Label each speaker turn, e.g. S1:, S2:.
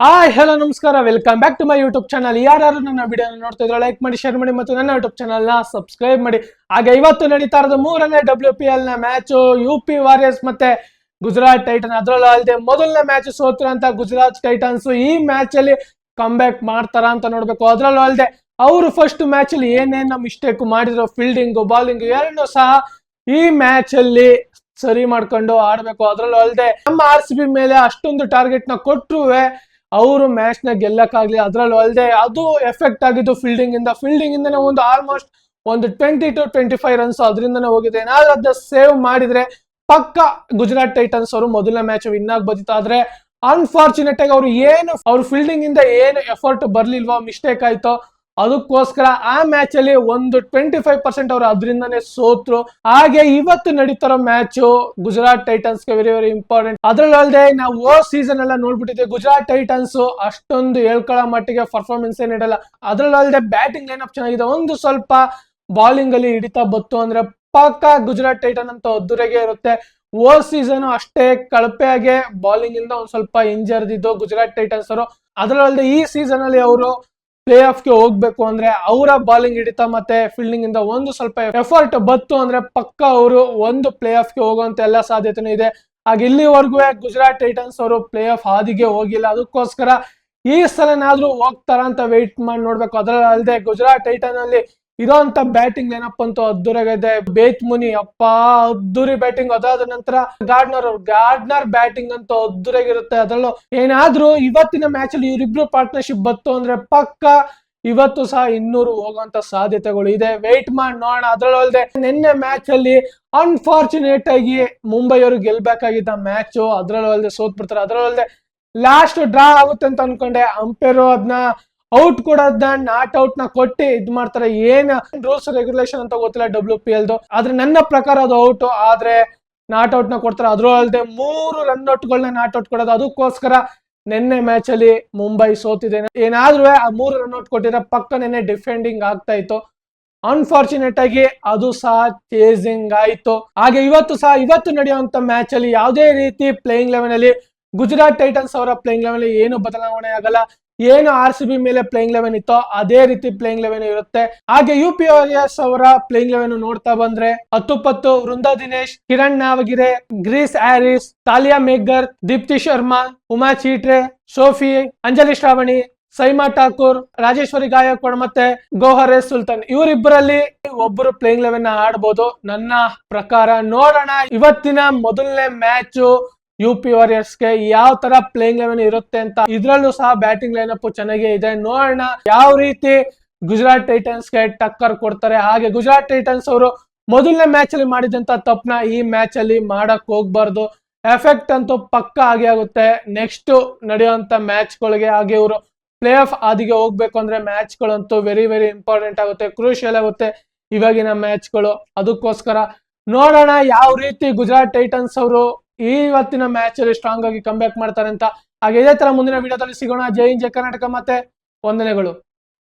S1: Hi, hello, ನಮಸ್ಕಾರ. Welcome back to my YouTube channel ಯಾರು ನನ್ನ ವಿಡಿಯೋ ನೋಡ್ತಾ ಇದ್ರೆ ಲೈಕ್ ಮಾಡಿ ಶೇರ್ ಮಾಡಿ ಮತ್ತು ನನ್ನ ಯೂಟ್ಯೂಬ್ ಚಾನಲ್ನ ಸಬ್ಸ್ಕ್ರೈಬ್ ಮಾಡಿ. ಹಾಗೆ ಇವತ್ತು ನಡೀತಾ ಇರೋದು ಮೂರನೇ ಡಬ್ಲ್ಯೂ ಪಿ ಎಲ್ನ ಮ್ಯಾಚ್ ಯು ಪಿ ವಾರಿಯರ್ಸ್ ಮತ್ತೆ ಗುಜರಾತ್ ಟೈಟನ್ ಅದರಲ್ಲೂ ಅಲ್ಲದೆ ಮೊದಲನೇ ಮ್ಯಾಚ್ ಸೋತಿರಂತ ಗುಜರಾತ್ ಟೈಟನ್ಸ್ ಈ ಮ್ಯಾಚ್ ಅಲ್ಲಿ ಬ್ಯಾಕ್ ಮಾಡ್ತಾರ ಅಂತ ನೋಡ್ಬೇಕು. ಅದರಲ್ಲೂ ಅಲ್ಲದೆ ಅವರು ಫಸ್ಟ್ ಮ್ಯಾಚ್ ಅಲ್ಲಿ ಏನೇನ ಮಿಸ್ಟೇಕ್ ಮಾಡಿದ್ರು ಫೀಲ್ಡಿಂಗ್ ಬೌಲಿಂಗ್ ಎರಡನ್ನೂ ಸಹ ಈ ಮ್ಯಾಚ್ ಅಲ್ಲಿ ಸರಿ ಮಾಡ್ಕೊಂಡು ಆಡ್ಬೇಕು. ಅದ್ರಲ್ಲೂ ಅಲ್ಲದೆ ನಮ್ಮ ಆರ್ ಸಿ ಬಿ ಮೇಲೆ ಅಷ್ಟೊಂದು ಟಾರ್ಗೆಟ್ನ ಕೊಟ್ರುವೆ ಅವರು ಮ್ಯಾಚ್ನ ಗೆಲ್ಲಕ್ಕಾಗ್ಲಿ ಅದ್ರಲ್ಲೂ ಅಲ್ಲದೆ ಅದು ಎಫೆಕ್ಟ್ ಆಗಿದ್ದು ಫೀಲ್ಡಿಂಗ್ ಇಂದ. ಫೀಲ್ಡಿಂಗ್ ಇಂದನೇ ಒಂದು ಆಲ್ಮೋಸ್ಟ್ ಒಂದು twenty two twenty five runs ಅದರಿಂದನೇ ಹೋಗಿದೆ. ಏನಾದ್ರೂ ಅದನ್ನ ಸೇವ್ ಮಾಡಿದ್ರೆ ಪಕ್ಕ ಗುಜರಾತ್ ಟೈಟನ್ಸ್ ಅವರು ಮೊದಲನೇ ಮ್ಯಾಚ್ ವಿನ್ ಆಗ್ಬೋದಿತ್ತು. ಆದ್ರೆ ಅನ್ಫಾರ್ಚುನೇಟ್ ಆಗಿ ಅವ್ರು ಏನು, ಅವ್ರ ಫೀಲ್ಡಿಂಗ್ ಇಂದ ಏನು ಎಫರ್ಟ್ ಬರ್ಲಿಲ್ವೋ ಮಿಸ್ಟೇಕ್ ಆಯ್ತೋ ಅದಕ್ಕೋಸ್ಕರ ಆ ಮ್ಯಾಚ್ ಅಲ್ಲಿ ಒಂದು ಟ್ವೆಂಟಿ ಫೈವ್ ಪರ್ಸೆಂಟ್ ಅವರು ಅದರಿಂದನೇ ಸೋತ್ರು. ಹಾಗೆ ಇವತ್ತು ನಡೀತಾರೋ ಮ್ಯಾಚ್ ಗುಜರಾತ್ ಟೈಟನ್ಸ್ಗೆ ವೆರಿ ವೆರಿ ಇಂಪಾರ್ಟೆಂಟ್ ಅದ್ರಲ್ಲದೆ ನಾವು ಓ ಸೀಸನ್ ಎಲ್ಲ ನೋಡ್ಬಿಟ್ಟಿದ್ದೆ ಗುಜರಾತ್ ಟೈಟನ್ಸ್ ಅಷ್ಟೊಂದು ಹೇಳ್ಕೊಳ್ಳೋ ಮಟ್ಟಿಗೆ ಪರ್ಫಾರ್ಮೆನ್ಸ್ ಏನ್ ಇಡಲ್ಲ. ಅದ್ರಲ್ಲದೆ ಬ್ಯಾಟಿಂಗ್ ಲೈನ್ ಅಪ್ ಚೆನ್ನಾಗಿದೆ. ಒಂದು ಸ್ವಲ್ಪ ಬಾಲಿಂಗ್ ಅಲ್ಲಿ ಹಿಡಿತಾ ಬತ್ತು ಅಂದ್ರೆ ಪಕ್ಕ ಗುಜರಾತ್ ಟೈಟನ್ ಅಂತ ಅದ್ದೂರಿಗೆ ಇರುತ್ತೆ. ಓ ಸೀಸನ್ ಅಷ್ಟೇ ಕಳಪೆಯಾಗೆ ಬಾಲಿಂಗ್ ಇಂದ ಒಂದ್ ಸ್ವಲ್ಪ ಇಂಜರ್ದಿದ್ದು ಗುಜರಾತ್ ಟೈಟನ್ಸ್ ಅವರು. ಅದರಲ್ಲದೆ ಈ ಸೀಸನ್ ಅಲ್ಲಿ ಅವರು ಪ್ಲೇ ಆಫ್ಗೆ ಹೋಗ್ಬೇಕು ಅಂದ್ರೆ ಅವರ ಬಾಲಿಂಗ್ ಹಿಡಿತ ಮತ್ತೆ ಫೀಲ್ಡಿಂಗ್ ಇಂದ ಒಂದು ಸ್ವಲ್ಪ ಎಫರ್ಟ್ ಬತ್ತು ಅಂದ್ರೆ ಪಕ್ಕ ಅವರು ಒಂದು ಪ್ಲೇ ಆಫ್ಗೆ ಹೋಗುವಂತ ಎಲ್ಲ ಸಾಧ್ಯತೆನೂ ಇದೆ. ಹಾಗೆ ಇಲ್ಲಿವರೆಗೂ ಗುಜರಾತ್ ಟೈಟನ್ಸ್ ಅವರು ಪ್ಲೇ ಆಫ್ ಹಾದಿಗೆ ಹೋಗಿಲ್ಲ. ಅದಕ್ಕೋಸ್ಕರ ಈ ಸಲನಾದ್ರೂ ಹೋಗ್ತಾರ ಅಂತ ವೆಯ್ಟ್ ಮಾಡಿ ನೋಡ್ಬೇಕು. ಅದರ ಅಲ್ಲದೆ ಗುಜರಾತ್ ಟೈಟನ್ ಅಲ್ಲಿ ಇರೋಂತ ಬ್ಯಾಟಿಂಗ್ ಏನಪ್ಪ ಅಂತೂ ಬೇತ್ ಮುನಿ, ಅಪ್ಪ, ಅದ್ದೂರಿ ಬ್ಯಾಟಿಂಗ್ ಅದಾದ ನಂತರ ಗಾರ್ಡ್ನರ್ ಅವ್ರು. ಗಾರ್ಡ್ನರ್ ಬ್ಯಾಟಿಂಗ್ ಅಂತ ಅದ್ದೂರಾಗಿರುತ್ತೆ ಅದರಲ್ಲೂ ಏನಾದ್ರೂ ಇವತ್ತಿನ ಮ್ಯಾಚ್ ಅಲ್ಲಿ ಇವರಿಬ್ರು ಪಾರ್ಟ್ನರ್ಶಿಪ್ ಬತ್ತು ಅಂದ್ರೆ ಪಕ್ಕ ಇವತ್ತು ಸಹ ಇನ್ನೂರು ಹೋಗುವಂತ ಸಾಧ್ಯತೆಗಳು ಇದೆ. ವೆಯ್ಟ್ ಮಾಡಿ ನೋಡೋಣ. ಅದರಲ್ಲದೆ ನಿನ್ನೆ ಮ್ಯಾಚ್ ಅಲ್ಲಿ ಅನ್ಫಾರ್ಚುನೇಟ್ ಆಗಿ ಮುಂಬೈ ಅವರು ಗೆಲ್ಬೇಕಾಗಿದ್ದ ಮ್ಯಾಚ್ ಅದ್ರಲ್ಲೂ ಅಲ್ಲದೆ ಸೋತ್ ಬಿಡ್ತಾರೆ ಅದರಲ್ಲದೆ ಲಾಸ್ಟ್ ಡ್ರಾ ಆಗುತ್ತೆ ಅಂತ ಅನ್ಕೊಂಡೆ. ಅಂಪೇರು ಅದನ್ನ ಔಟ್ ಕೊಡೋದನ್ನ ನಾಟ್ ಔಟ್ನ ಕೊಟ್ಟು ಇದ್ ಮಾಡ್ತಾರೆ. ಏನ್ ರೂಲ್ಸ್ ರೆಗ್ಯುಲೇಷನ್ ಅಂತ ಗೊತ್ತಿಲ್ಲ ಡಬ್ಲ್ಯೂ ಪಿ ಎಲ್ದು ಆದ್ರೆ ನನ್ನ ಪ್ರಕಾರ ಅದು ಔಟ್ ಆದ್ರೆ ನಾಟ್ ಔಟ್ನ ಕೊಡ್ತಾರೆ. ಅದ್ರೂ ಅಲ್ಲದೆ ಮೂರು ರನ್ ಔಟ್ಗಳನ್ನ ನಾಟ್ ಔಟ್ ಕೊಡೋದು. ಅದಕ್ಕೋಸ್ಕರ ನಿನ್ನೆ ಮ್ಯಾಚ್ ಅಲ್ಲಿ ಮುಂಬೈ ಸೋತಿದೆ ಏನಾದ್ರೂ ಆ ಮೂರು ರನ್ ಔಟ್ ಕೊಟ್ಟಿದ್ರೆ ಪಕ್ಕ ನಿನ್ನೆ ಡಿಫೆಂಡಿಂಗ್ ಆಗ್ತಾ ಇತ್ತು. ಅನ್ಫಾರ್ಚುನೇಟ್ ಆಗಿ ಅದು ಸಹ ಚೇಸಿಂಗ್ ಆಯ್ತು. ಹಾಗೆ ಇವತ್ತು ಸಹ, ಇವತ್ತು ನಡೆಯುವಂತ ಮ್ಯಾಚ್ ಅಲ್ಲಿ ಯಾವುದೇ ರೀತಿ ಪ್ಲೇಯಿಂಗ್ ಲೆವೆನ್ ಅಲ್ಲಿ ಗುಜರಾತ್ ಟೈಟನ್ಸ್ ಅವರ ಪ್ಲೇಯಿಂಗ್ ಲೆವೆನ್ ಅಲ್ಲಿ ಏನು ಬದಲಾವಣೆ ಆಗಲ್ಲ. ಏನು ಆರ್ ಸಿ ಬಿ ಮೇಲೆ ಪ್ಲೇಯಿಂಗ್ ಲೆವೆನ್ ಇತ್ತೋ ಅದೇ ರೀತಿ ಪ್ಲೇಯಿಂಗ್ ಲೆವೆನ್ ಇರುತ್ತೆ. ಹಾಗೆ ಯು ಪಿ ಎಸ್ ಅವರ ಪ್ಲೇಯಿಂಗ್ ಲೆವೆನ್ ನೋಡ್ತಾ ಬಂದ್ರೆ ಹತ್ತುಪತ್ತು Vrinda Dinesh, Kiran Navgire, Grace Harris Tahlia McGrath Deepti Sharma, Uma Chetry, Sophie, Anjali Sarvani, Saima Thakor, Rajeshwari Gayakwad ಮತ್ತೆ ಗೋಹರೆ ಸುಲ್ತಾನ್. ಇವರಿಬ್ಬರಲ್ಲಿ ಒಬ್ಬರು ಪ್ಲೇಯಿಂಗ್ ಲೆವೆನ್ ಆಡ್ಬೋದು. ನನ್ನ ಪ್ರಕಾರ ನೋಡೋಣ. ಇವತ್ತಿನ ಮೊದಲನೇ ಮ್ಯಾಚ್ ಯು ಪಿ ವಾರಿಯರ್ಸ್ಗೆ ಯಾವ ತರ ಪ್ಲೇಯಿಂಗ್ ಲೆವೆನ್ ಇರುತ್ತೆ ಅಂತ ಇದ್ರಲ್ಲೂ ಸಹ ಬ್ಯಾಟಿಂಗ್ ಲೈನ್ ಅಪ್ ಚೆನ್ನಾಗೇ ಇದೆ. ನೋಡೋಣ ಯಾವ ರೀತಿ ಗುಜರಾತ್ ಟೈಟನ್ಸ್ಗೆ ಟಕ್ಕರ್ ಕೊಡ್ತಾರೆ. ಹಾಗೆ ಗುಜರಾತ್ ಟೈಟನ್ಸ್ ಅವರು ಮೊದಲನೇ ಮ್ಯಾಚ್ ಅಲ್ಲಿ ಮಾಡಿದಂತ ತಪ್ಪನ ಈ ಮ್ಯಾಚ್ ಅಲ್ಲಿ ಮಾಡಕ್ ಹೋಗ್ಬಾರ್ದು. ಎಫೆಕ್ಟ್ ಅಂತೂ ಪಕ್ಕ ಆಗಿ ಆಗುತ್ತೆ. ನೆಕ್ಸ್ಟ್ ನಡೆಯುವಂತ ಮ್ಯಾಚ್ ಗಳಿಗೆ ಹಾಗೆ ಇವರು ಪ್ಲೇ ಆಫ್ ಆದಿಗೆ ಹೋಗ್ಬೇಕು ಅಂದ್ರೆ ಮ್ಯಾಚ್ ಗಳಂತೂ ವೆರಿ ವೆರಿ ಇಂಪಾರ್ಟೆಂಟ್ ಆಗುತ್ತೆ. ಕ್ರೂಷಿಯಲ್ ಆಗುತ್ತೆ ಇವಾಗಿನ ಮ್ಯಾಚ್ಗಳು. ಅದಕ್ಕೋಸ್ಕರ ನೋಡೋಣ ಯಾವ ರೀತಿ ಗುಜರಾತ್ ಟೈಟನ್ಸ್ ಅವರು ಇವತ್ತಿನ ಮ್ಯಾಚ್ ಅಲ್ಲಿ ಸ್ಟ್ರಾಂಗ್ ಆಗಿ ಕಮ್ ಬ್ಯಾಕ್ ಮಾಡ್ತಾರೆ ಅಂತ ಹಾಗೆ ಇದೇ ತರ ಮುಂದಿನ ವಿಡಿಯೋದಲ್ಲಿ ಸಿಗೋಣ. ಜೈ ಜೈ ಕರ್ನಾಟಕ. ಮತ್ತೆ ವಂದನೆಗಳು.